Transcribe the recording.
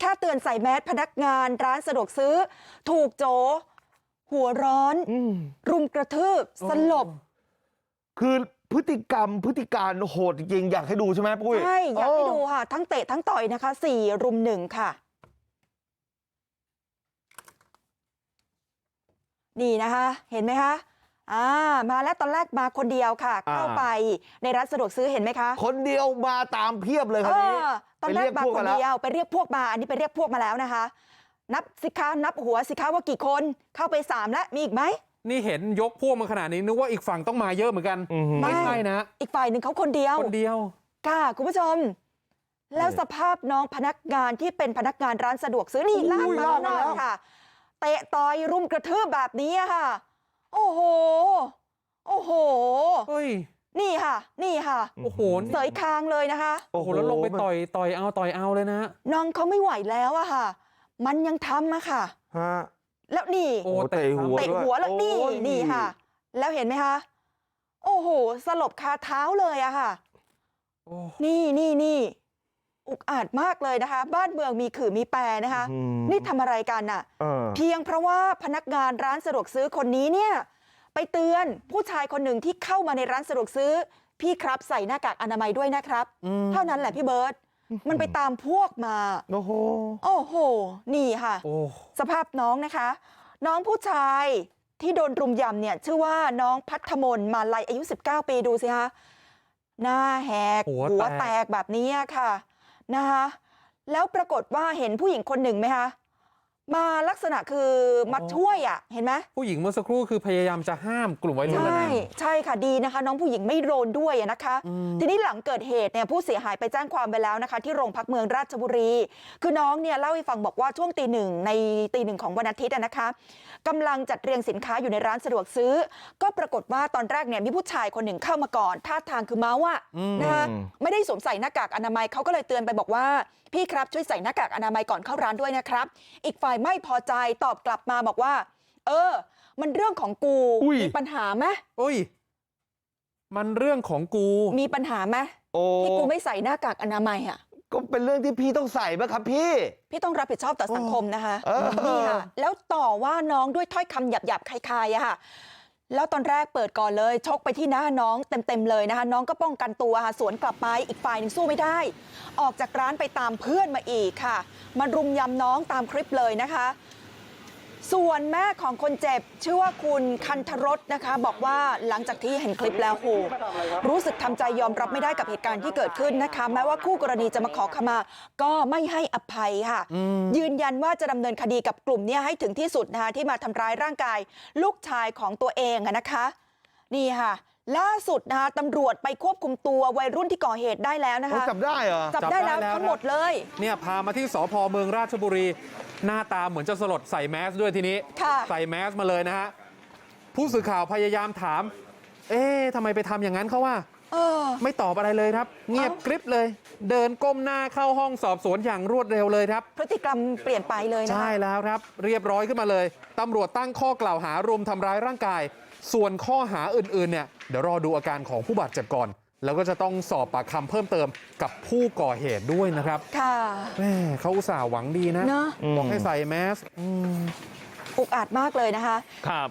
แค่เตือนใส่แมสพนักงานร้านสะดวกซื้อถูกโจหัวร้อนอืมรุมกระทืบสลบคือพฤติกรรมพฤติการโหดจริงๆอยากให้ดูใช่ไหมปุ้ยใช่อยากให้โดูค่ะทั้งเตะทั้งต่อยนะคะสี่รุมหนึ่งค่ะ นี่นะคะ เห็นไหมคะ อ่ามาแล้วตอนแรกมาคนเดียวค่ะอ่าเข้าไปในร้านสะดวกซื้อเห็นไหมคะ คนเดียวมาตามเพียบเลยคเอนนี้อตอนแรกมาไปเรียกพวกคมานแล้วเดียวไปเรียกพวกมาอันนี้ไปเรียกพวกมาแล้วนะคะ นับสิคะนับหัวสิคะว่ากี่คนเข้าไปสามแล้วมีอีกไหมนี่เห็นยกพวกมาขนาดนี้นึกว่าอีกฝั่งต้องมาเยอะเหมือนกันอื้อหือไม่ไม่ใช่นะ อีกฝ่ายหนึ่งเขาคนเดียวคนเดียวค่ะคุณผู้ชม แล้วสภาพน้องพนักงานที่เป็นพนักงานร้านสะดวกซื้อนี่ลากอุ้ยมาลากมาหน่อยแล้วค่ะเตะต่อยรุมกระทืบแบบนี้อะค่ะ โอ้โหโอ้โหเฮ้ยนี่ค่ะ นี่ค่ะโอ้โหเสยคางเลยนะคะ โอ้โหแล้วลงไปต่อยต่อยเอาต่อยเอาเลยนะน้องเขาไม่ไหวแล้วอะค่ะ มันยังทำอะค่ะฮะแล้วนี่โอ้โอ้เตะหัวเตะด้วยหัวแล้วนี่โอ้ยนี่ค่ะ แล้วเห็นไหมคะโอ้โหสลบคาเท้าเลยอะค่ะโอ้นี่นี่นี่ อุกอาจมากเลยนะคะบ้านเมืองมีขื่อมีแปรนะคะอืมนี่ทำอะไรกันน่ะเออเพียงเพราะว่าพนักงานร้านสะดวกซื้อคนนี้เนี่ยไปเตือนผู้ชายคนหนึ่งที่เข้ามาในร้านสะดวกซื้อพี่ครับใส่หน้ากากอนามัยด้วยนะครับอืมเท่านั้นแหละพี่เบิร์ตมันไปตามพวกมา โอ้โหโอ้โห นี่ค่ะโอ้สภาพน้องนะคะ น้องผู้ชายที่โดนรุมยำเนี่ย ชื่อว่าน้องพัฒมนมาลัยอายุ 19 ปีดูสิคะหน้าแหกหัวแตกแตกแบบนี้ค่ะ นะคะแล้วปรากฏว่าเห็นผู้หญิงคนหนึ่งไหมคะ มาลักษณะคือมาช่วยอะเห็นไหมผู้หญิงเมื่อสักครู่คือพยายามจะห้ามกลุ่มวัยรุ่นใช่นะใช่ค่ะดีนะคะ น้องผู้หญิงไม่โดนด้วยอะนะคะอืมทีนี้หลังเกิดเหตุเนี่ยผู้เสียหายไปแจ้งความไปแล้วนะคะ ที่โรงพักเมืองราชบุรี คือน้องเนี่ยเล่าให้ฟังบอกว่าช่วงตีหนึ่งในตีหนึ่งของวันอาทิตย์อะนะคะกำลังจัดเรียงสินค้าอยู่ในร้านสะดวกซื้อ ก็ปรากฏว่าตอนแรกเนี่ยมีผู้ชายคนหนึ่งเข้ามาก่อนท่าทางคือเมาอะอืมนะคะอืมไม่ได้สวมใส่หน้ากากอนามัยเขาก็เลยเตือนไปบอกว่าพี่ครับช่วยใส่หน้ากากอนามัยก่อนเข้าร้านด้วยนะครับ อีกฝ่ายไม่พอใจตอบกลับมาบอกว่าเออมันเรื่องของกูอุ้ยมีปัญหาไหมโอ้ยมันเรื่องของกูมีปัญหาไหมโอ้ที่กูไม่ใส่หน้ากากอนามัยอะก็เป็นเรื่องที่พี่ต้องใส่ป่ะครับพี่พี่ต้องรับผิดชอบต่อสังคมนะคะเออนี่ค่ะแล้วต่อว่าน้องด้วยถ้อยคำหยาบๆคลายๆอะค่ะ แล้วตอนแรกเปิดก่อนเลยชกไปที่หน้าน้องเต็มๆเลยนะคะน้องก็ป้องกันตัวค่ะสวนกลับไปอีกฝ่ายหนึ่งสู้ไม่ได้ ออกจากร้านไปตามเพื่อนมาอีกค่ะมารุมยำน้องตามคลิปเลยนะคะ ส่วนแม่ของคนเจ็บชื่อว่าคุณคันธรสนะคะบอกว่าหลังจากที่เห็นคลิปแล้วโหรู้สึกทำใจยอมรับไม่ได้กับเหตุการณ์ที่เกิดขึ้นนะคะแม้ว่าคู่กรณีจะมาขอขมา ก็ไม่ให้อภัยค่ะ ยืนยันว่าจะดำเนินคดีกับกลุ่มเนี้ให้ถึงที่สุดนะคะที่มาทำร้ายร่างกายลูกชายของตัวเองอะนะคะ นี่ค่ะ ล่าสุดนะคะตำรวจไปควบคุมตัววัยรุ่นที่ก่อเหตุได้แล้วนะเขาคะจับได้เหรอจับได้แล้วจับได้แล้วทั้งหมดเลยเนี่ยพามาที่สพเมืองราชบุรีหน้าตาเหมือนจะสลดใส่แมสด้วยทีนี้ค่ะใส่แมสมาเลยนะฮะผู้สื่อข่าวพยายามถาม เอ๊ะทำไมไปทำอย่างนั้นเขาว่าเออไม่ตอบอะไรเลยครับ เงียบเอ้ากริบเลย เดินก้มหน้าเข้าห้องสอบสวนอย่างรวดเร็วเลยครับ พฤติกรรมเปลี่ยนไปเลยนะคะใช่แล้วครับ เรียบร้อยขึ้นมาเลยตำรวจตั้งข้อกล่าวหารุมทำร้ายร่างกาย ส่วนข้อหาอื่นๆเนี่ยเดี๋ยวรอดูอาการของผู้บาดเจ็บก่อน แล้วก็จะต้องสอบปากคำเพิ่มเติมกับผู้ก่อเหตุด้วยนะครับค่ะแม่เขาอุตส่าห์หวังดีนะเนอะบอกให้ใส่แมสอุกอาจมากเลยนะคะครับ